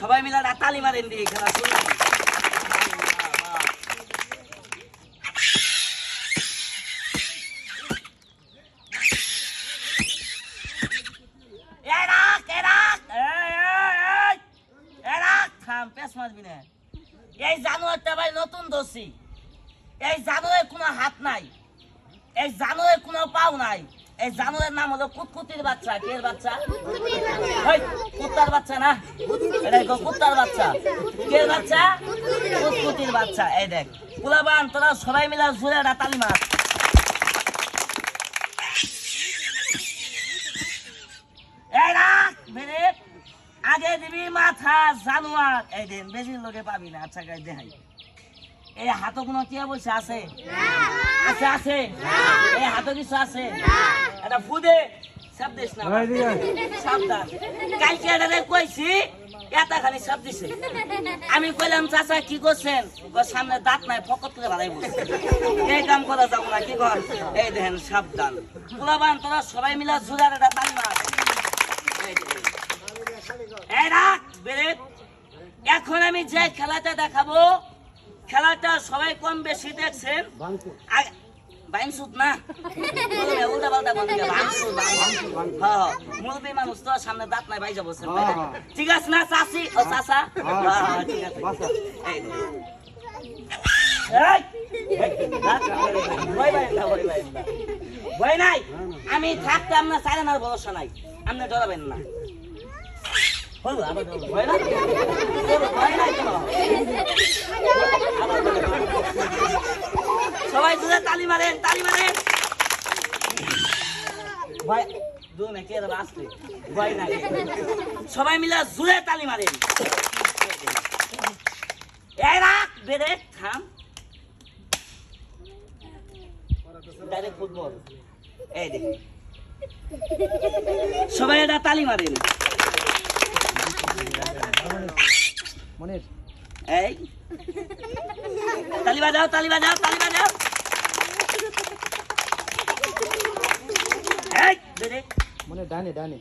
সবাই মিলে তালি মারেন দিয়ে খেলা শুরু। এই জানোয়ারটা ভাই নতুন দোষী এই জানোয়ারের কোনো হাত নাই। এই জানোয়ারের কোনো পাও নাই। এই জানোয়ারের নাম হলো কুতকুতির বাচ্চা। কে বাচ্চা? কুত্তার বাচ্চা না? কুত্তার বাচ্চা? কে বাচ্চা? কুতকুতির বাচ্চা। এই দেখ কুলাবান তোরা সবাই মিলে আগে দিবি মাথা জানোয়ার। এই দিন বেশি লোকে পাবি না। আচ্ছা গাই দেখাই। এই হাতো কোনো কি বসে আছে? আছে আছে। এই হাতো কিছু আছে। এটা ফুদে। সব দিস না সাবধান কালকে এটা কইছি এটা খালি সব দিছে। আমি কইলাম চাচা কি করছেন? সামনে দাঁত নাই ফকত করে ভালাই বলছে এই কাম করা যাব না কি কর? এই দেখেন সাবধান পোলাবান তোরা সবাই মিলা জুড়ার এই রাখ বেরেক। এখন আমি যে খেলাটা দেখাবো খেলাটা সবাই কম বেশি দেখছেন। আগে- বাইনসুত না উল্টা পাল্টা বন্ধ বাংসুত। হ্যাঁ, হ্যাঁ। মুরব্বি মানুষ তো সামনে দাঁত নাই বাইজা বসে ঠিক আছে না চাচি? ও চাচা? হ্যাঁ, হ্যাঁ, ঠিক আছে। নে। ভয় না, না। নাই? আমি থাকতাম না চাই না ভরসা নাই। আপনি ডরাবেন না। হলো, আবার ডরাবেন। ভয় নাই? ভয় নাই। সবাই জুড়ে তালি মারেন তালি মারেন। নাই সবাই মিলে জুড়ে তালি মারেন। এই দেখ। সবাই এটা তালি মারেন। এই। তালি বাজাও তালি বাজাও তালি বাজাও এই বেড়ে। মনির ডানে ডানে।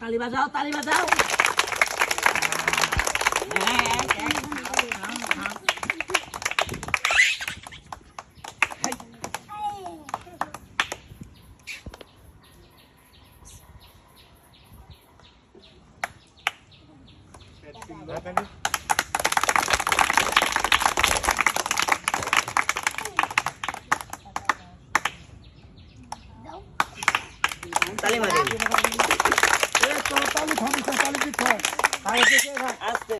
তালি বাজাও তালি বাজাও এই, এই, এই, থাম, থাম, থাম। এই। তালি মারেন তালি থামিস তালি হয় আস্তে